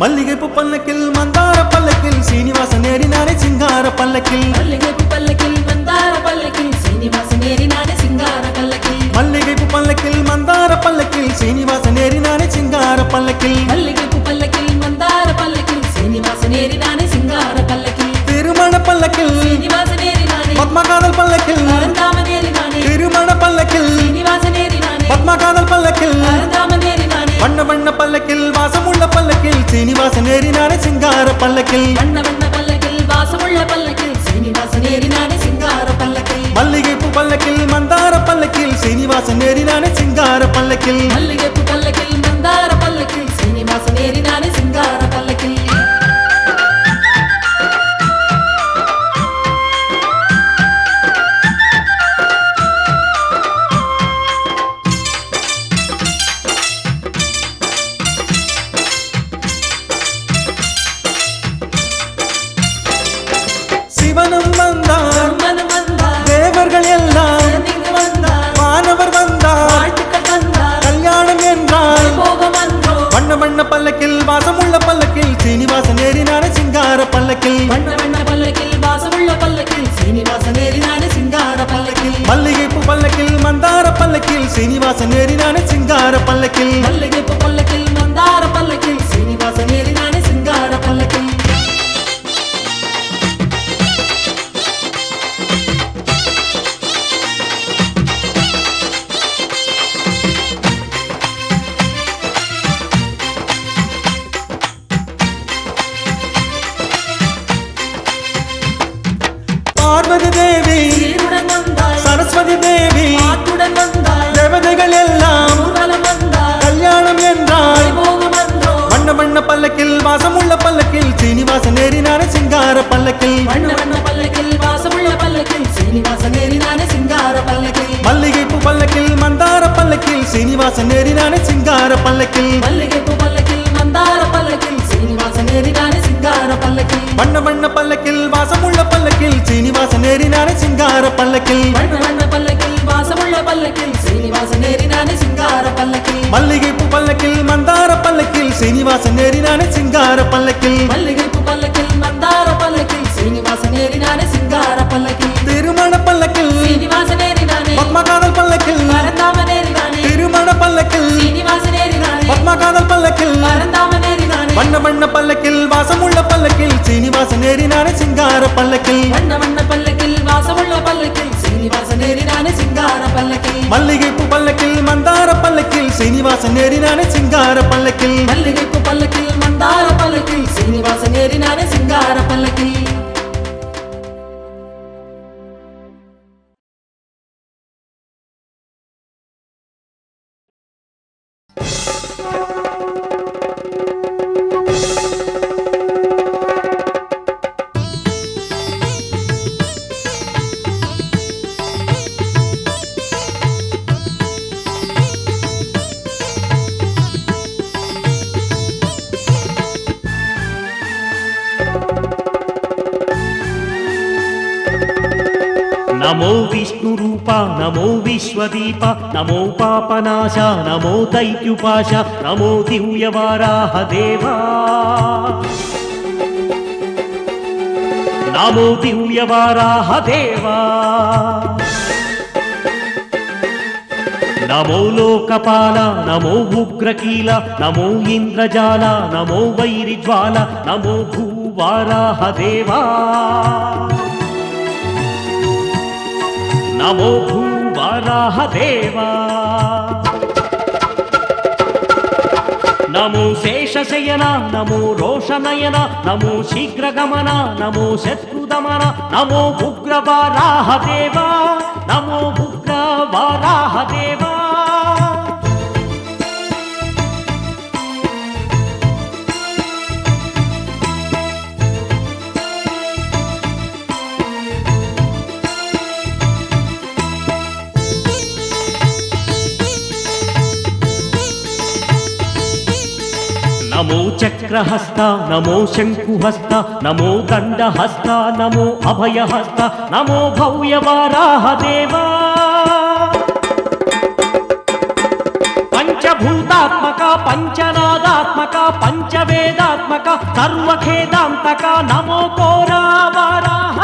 மல்லிகைப்பு பல்லக்கில் மந்தார பல்லக்கில் சீனிவாசன் ஏறினானே சிங்கார பல்லக்கில். மல்லிகைப்பு பல்லக்கில் மந்தார பல்லக்கில் சீனிவாசன் ஏறினானே சிங்கார பல்லக்கில். மல்லிகைப்பு பல்லக்கில் மந்தார பல்லக்கில் சீனிவாசன் ஏறினானே சிங்கார பல்லக்கில். மல்லிகைப்பு சீனிவாசன் ஏறினானே சிங்கார பல்லக்கில். வண்ண வண்ண பல்லக்கில் வாசமுள்ள பல்லக்கில் சீனிவாசன் ஏறினானே சிங்கார பல்லக்கில். மல்லிகைப்பு பல்லக்கில் மந்தார பல்லக்கில் சீனிவாசன் ஏறினானே சிங்கார பல்லக்கில். மல்லிகைப்பு பல்லக்கில் மந்தார பல்லக்கில் சீனிவாசன் ஏறினானே சிங்கார தேவதைகள் எல்லாம் கல்யாணம் என்றால் வண்ண வண்ண பல்லக்கில் ஏறினானே சிங்கார பல்லக்கில் வண்ண வண்ண பல்லக்கில் வாசமுள்ள பல்லக்கில் சீனிவாசன் ஏறினானே சிங்கார பல்லக்கில் மல்லிகைப்பு பல்லக்கில் மந்தார பல்லக்கில் சீனிவாசன் ஏறினானே சிங்கார பல்லக்கில் மல்லிகைப்பு பல்லக்கில் மந்தார பல்லக்கில் சீனிவாசன் ஏறினானே சிங்கார பல்லக்கில் வண்ண வண்ண பல்லக்கில் வாசமுள்ள பல்லக்கில் சீனிவாசன் ஏறினானே சிங்கார பல்லக்கில் மல்லிகைப்பு பல்லக்கில் மந்தார பல்லக்கில் சீனிவாசன் ஏறினானே சிங்கார பல்லக்கில். மல்லிகைப்பு பல்லக்கில் மந்தார பல்லக்கில் சீனிவாசன் ஏறினானே சிங்கார பல்லக்கில். திருமண பல்லக்கில் சீனிவாசன் ஏறினானே. பத்மகாதல் பல்லக்கில் பரந்தாமன் ஏறினானே. திருமண பல்லக்கில் சீனிவாசன் ஏறினானே. பத்மகாதல் பல்லக்கில் பரந்தாமன் ஏறினானே. வண்ண வண்ண பல்லக்கில் வாசமுள்ள பல்லக்கில் சீனிவாசன் ஏறினானே சிங்கார பல்லக்கில். வண்ண வண்ண பல்லக்கில் சீனிவாசன் ஏறினானே சிங்கார பல்லக்கில் மல்லிகைப்பு பல்லக்கில் மந்தார பல்லக்கில் சீனிவாசன் ஏறினானே சிங்கார பல்லக்கில் నమో విష్ణురూప నమో విశ్వదీప నమో పాపనాశ నమో దైత్యుపాశ నమో దివ్యవారాహ దేవా. నమో దివ్యవారాహ దేవా. నమో లోకపాల నమో ఉగ్రకీల నమో ఇంద్రజాల నమో వైరిజ్వాల నమో భూవారాహ దేవా. నమో భూవరాహ దేవా. నమో శేషశయన నమో రోషనయన నమో శీఘ్రగమన నమో శత్రుదమన నమో ఉగ్రవారాహ దేవా. నమో ఉగ్రవారాహ చక్రహస్త నమో శంకుహస్త నమో దండహస్త నమో అభయహస్త నమో భవ్యవారాహ దేవా పంచభూతాత్మక పంచనాదాత్మక పంచవేదాత్మక సర్వఖేదాంతక నమో కోరా వారాహ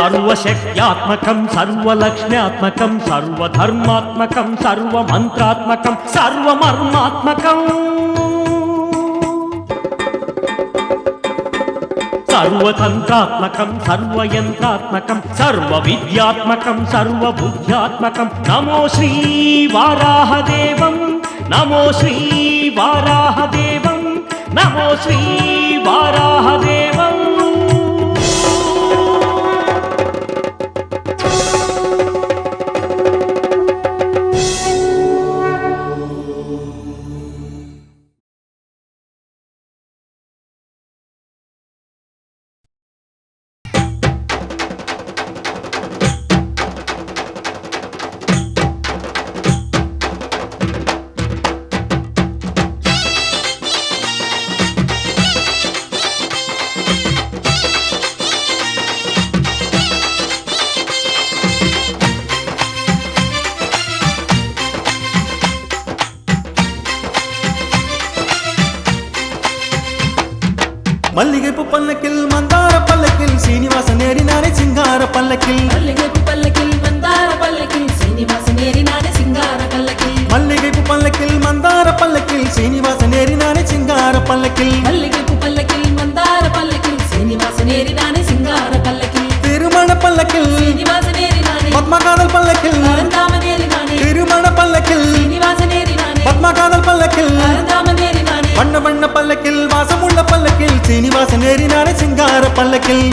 సర్వశక్త్యాత్మకం సర్వలక్ష్మ్యాత్మకం సర్వధర్మాత్మకం సర్వమంత్రాత్మకం సర్వమర్మాత్మకం. సర్వతంత్రాత్మకం సర్వయంత్రాత్మకం సర్వవిద్యాత్మకం సర్వబుద్ధ్యాత్మకం. నమో శ్రీ వారాహదేవం నమో శ్రీ వారాహదేవం నమో శ్రీ వారాహదేవం மல்லிகைப்பு பல்லக்கில் மந்தார பல்லக்கில் சீனிவாச நேரினானே சிங்கார பல்லக்கில். மல்லிகைப்பு பல்லக்கில் மந்தார பல்லக்கில் சீனிவாசன் ஏறினானே சிங்கார பல்லக்கில். மல்லிகைப்பு பல்லக்கில் மந்தார பல்லக்கில் சீனிவாச நேரினானே சிங்கார பல்லக்கில். மல்லிகைப்பு பல்லக்கில்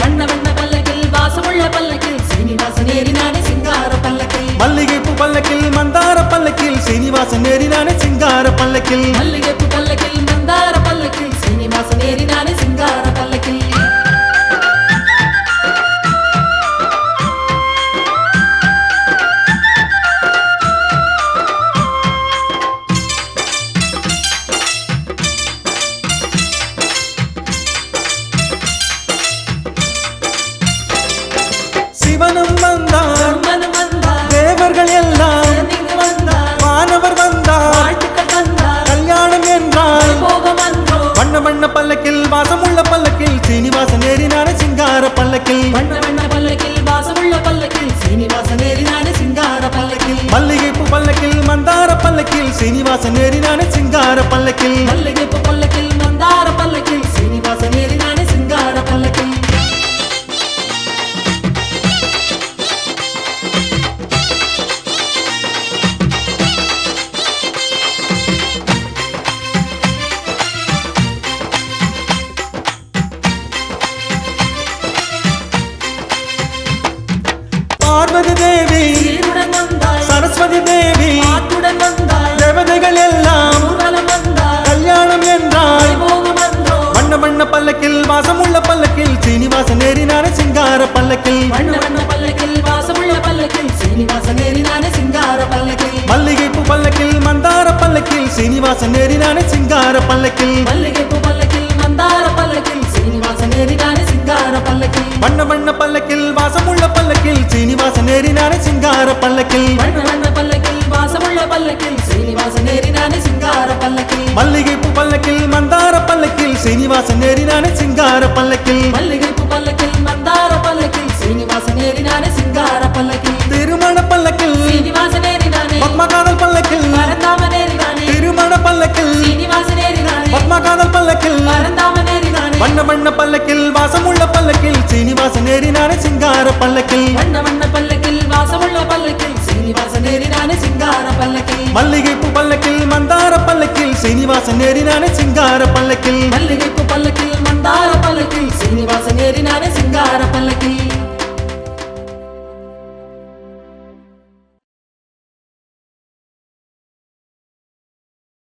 பல்லக்கில் வாசமுள்ள பல்லக்கில் சீனிவாச நேரினானே சிங்கார பல்லக்கில். பல்லக்கில் வாசமுள்ள பல்லக்கில் சீனிவாசன் ஏறினானே சிங்கார பல்லக்கில். மல்லிகைப்பு பல்லக்கில் மந்தார பல்லக்கில் சீனிவாச நேரினானே சிங்கார பல்லக்கில். மல்லிகைப்பு பல்லக்கில் வண்ண வண்ண பல்லக்கில் வாசமுள்ள பல்லக்கில் சீனிவாசன் ஏறினானே சிங்கார பல்லக்கில். மல்லிகைப்பு பல்லக்கில் மந்தார பல்லக்கில் சீனிவாச நேரினானே சிங்கார பல்லக்கில். மல்லிகைப்பு பல்லக்கில் மந்தார பல்லக்கில் சீனிவாசன் ஏறினானே சிங்கார பல்லக்கில். வண்ண வண்ண பல்லக்கில் வாசமுள்ள பல்லக்கில் சீனிவாச நேரினானே சிங்கார பல்லக்கில். வண்ண வண்ண பல்லக்கில் வாசமுள்ள பல்லக்கில் சீனிவாசன் ஏறினானே சிங்கார பல்லக்கில். மல்லிகைப்பு பல்லக்கில் மந்தார பல்லக்கில் சீனிவாச நேரினானே சிங்கார பல்லக்கில். மல்லிகைப்பு சீனிவாசன் ஏறினானே சிங்கார பல்லக்கில். மல்லிகைப்பு பல்லக்கில் மந்தார பல்லக்கில் சீனிவாச நேரினானே சிங்கார பல்லக்கில். மல்லிகைப்பு பல்லக்கில் மந்தார பல்லக்கில் சீனிவாசன் ஏறினானே சிங்கார பல்லக்கில்.